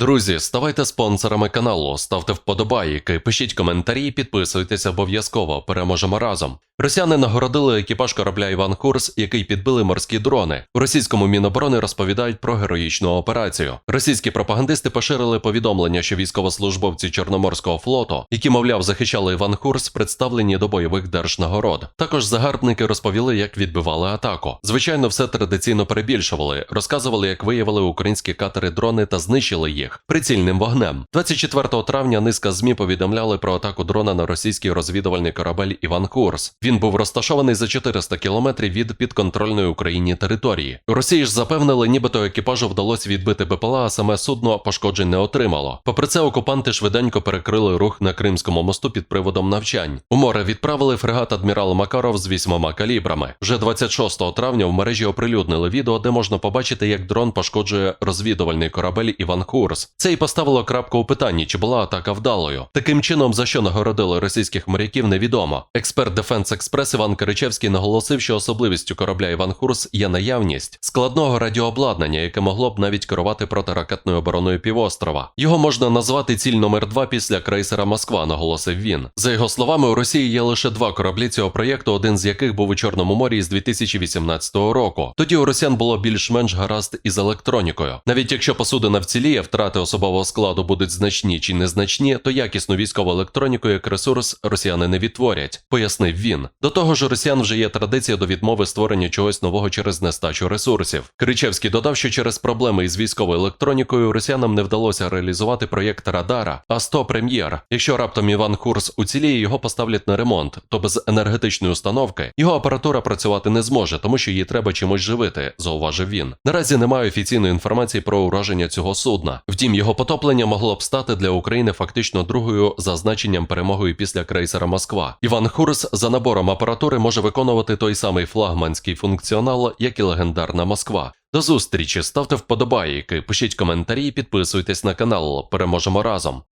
Друзі, ставайте спонсорами каналу, ставте вподобайки, пишіть коментарі, підписуйтесь обов'язково. Переможемо разом. Росіяни нагородили екіпаж корабля Іван Курс, який підбили морські дрони. У російському міноборони розповідають про героїчну операцію. Російські пропагандисти поширили повідомлення, що військовослужбовці Чорноморського флоту, які, мовляв, захищали Іван Курс, представлені до бойових держнагород. Також загарбники розповіли, як відбивали атаку. Звичайно, все традиційно перебільшували, розказували, як виявили українські катери дрони та знищили їх прицільним вогнем. 24 травня низка змі повідомляли про атаку дрона на російський розвідувальний корабель Іван Курс. Він був розташований за 400 кілометрів від підконтрольної Україні території. Росії ж запевнили, нібито екіпажу вдалося відбити БПЛА, а саме судно пошкоджень не отримало. Попри це, окупанти швиденько перекрили рух на Кримському мосту під приводом навчань. У море відправили фрегат адмірал Макаров з вісьмома калібрами. Вже 26 травня в мережі оприлюднили відео, де можна побачити, як дрон пошкоджує розвідувальний корабель Іван Курс. Це й поставило крапку у питанні, чи була атака вдалою. Таким чином, за що нагородили російських моряків, невідомо. Експерт Defense Express Іван Киричевський наголосив, що особливістю корабля Іван Курс є наявність складного радіообладнання, яке могло б навіть керувати протиракетною обороною півострова. Його можна назвати ціль номер 2 після крейсера Москва, наголосив він. За його словами, у Росії є лише два кораблі цього проєкту, один з яких був у Чорному морі з 2018 року. Тоді у росіян було більш-менш гаразд із електронікою. Навіть якщо посудина вціліє, втрати особового складу будуть значні чи незначні, то якісну військову електроніку як ресурс росіяни не відтворять, пояснив він. До того ж, росіян вже є традиція до відмови створення чогось нового через нестачу ресурсів. Кричевський додав, що через проблеми із військовою електронікою росіянам не вдалося реалізувати проєкт Радара А100 Прем'єр. Якщо раптом Іван Курс уціліє, його поставлять на ремонт, то без енергетичної установки його апаратура працювати не зможе, тому що її треба чимось живити, зауважив він. Наразі немає офіційної інформації про ураження цього судна. Втім, його потоплення могло б стати для України фактично другою за значенням перемогою після крейсера Москва. Іван Хурс за набором апаратури може виконувати той самий флагманський функціонал, як і легендарна Москва. До зустрічі, ставте вподобайки, пишіть коментарі, підписуйтесь на канал. Переможемо разом.